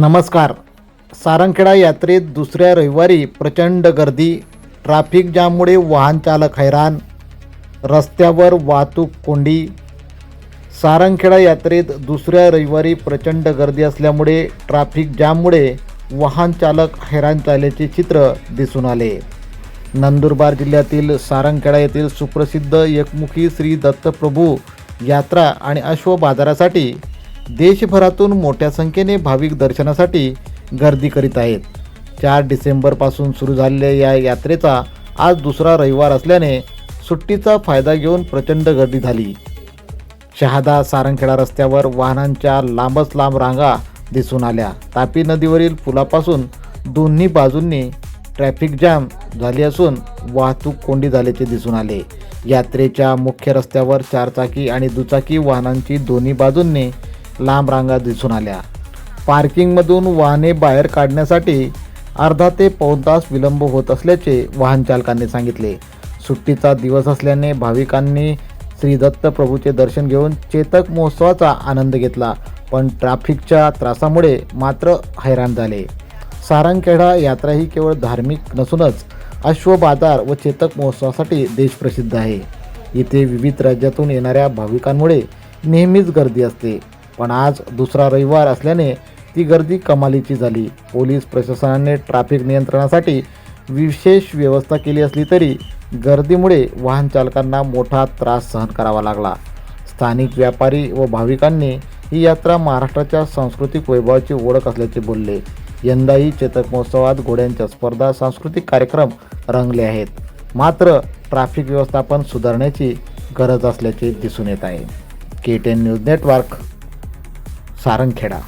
नमस्कार. सारंगखेडा यात्रेत दुसऱ्या रविवारी प्रचंड गर्दी ट्रॅफिक जाममुळे वाहनचालक हैराण रस्त्यावर वाहतूक कोंडी. सारंगखेडा यात्रेत दुसऱ्या रविवारी प्रचंड गर्दी असल्यामुळे ट्रॅफिक जाममुळे वाहनचालक हैराण झाल्याचे चित्र दिसून आले. नंदुरबार जिल्ह्यातील सारंगखेडा येथील सुप्रसिद्ध एकमुखी श्री दत्तप्रभू यात्रा आणि अश्व बाजारासाठी देशभरातून मोठ्या संख्येने भाविक दर्शनासाठी गर्दी करीत आहेत. चार डिसेंबरपासून सुरू झालेल्या या यात्रेचा आज दुसरा रविवार असल्याने सुट्टीचा फायदा घेऊन प्रचंड गर्दी झाली. शहादा सारंगखेडा रस्त्यावर वाहनांच्या लांबच लांब रांगा दिसून आल्या. तापी नदीवरील पुलापासून दोन्ही बाजूंनी ट्रॅफिक जाम झाली असून वाहतूक कोंडी झाल्याचे दिसून आले. यात्रेच्या मुख्य रस्त्यावर चारचाकी आणि दुचाकी वाहनांची दोन्ही बाजूंनी लांब रांगा दिसून आल्या. पार्किंगमधून वाहने बाहेर काढण्यासाठी अर्धा ते पाऊण तास विलंब होत असल्याचे वाहनचालकांनी सांगितले. सुट्टीचा दिवस असल्याने भाविकांनी श्री दत्त प्रभूचे दर्शन घेऊन चेतक महोत्सवाचा आनंद घेतला पण ट्रॅफिकच्या त्रासामुळे मात्र हैराण झाले. सारंगखेडा यात्रा ही केवळ धार्मिक नसूनच अश्व बाजार व चेतक महोत्सवासाठी देशप्रसिद्ध आहे. इथे विविध राज्यातून येणाऱ्या भाविकांमुळे नेहमीच गर्दी असते. पण आज दुसरा रविवार असल्याने ती गर्दी कमालीची झाली. पोलीस प्रशासनाने ट्रॅफिक नियंत्रणासाठी विशेष व्यवस्था केली असली तरी गर्दीमुळे वाहन चालकांना मोठा त्रास सहन करावा लागला. स्थानिक व्यापारी व भाविकांनी ही यात्रा महाराष्ट्राच्या सांस्कृतिक वैभवाची ओळख असल्याचे बोलले. यंदाही चेतक महोत्सवात घोड्यांच्या स्पर्धा सांस्कृतिक कार्यक्रम रंगले आहेत. मात्र ट्रॅफिक व्यवस्थापन सुधारण्याची गरज असल्याचे दिसून येत आहे. K ten news network Sarangkheda.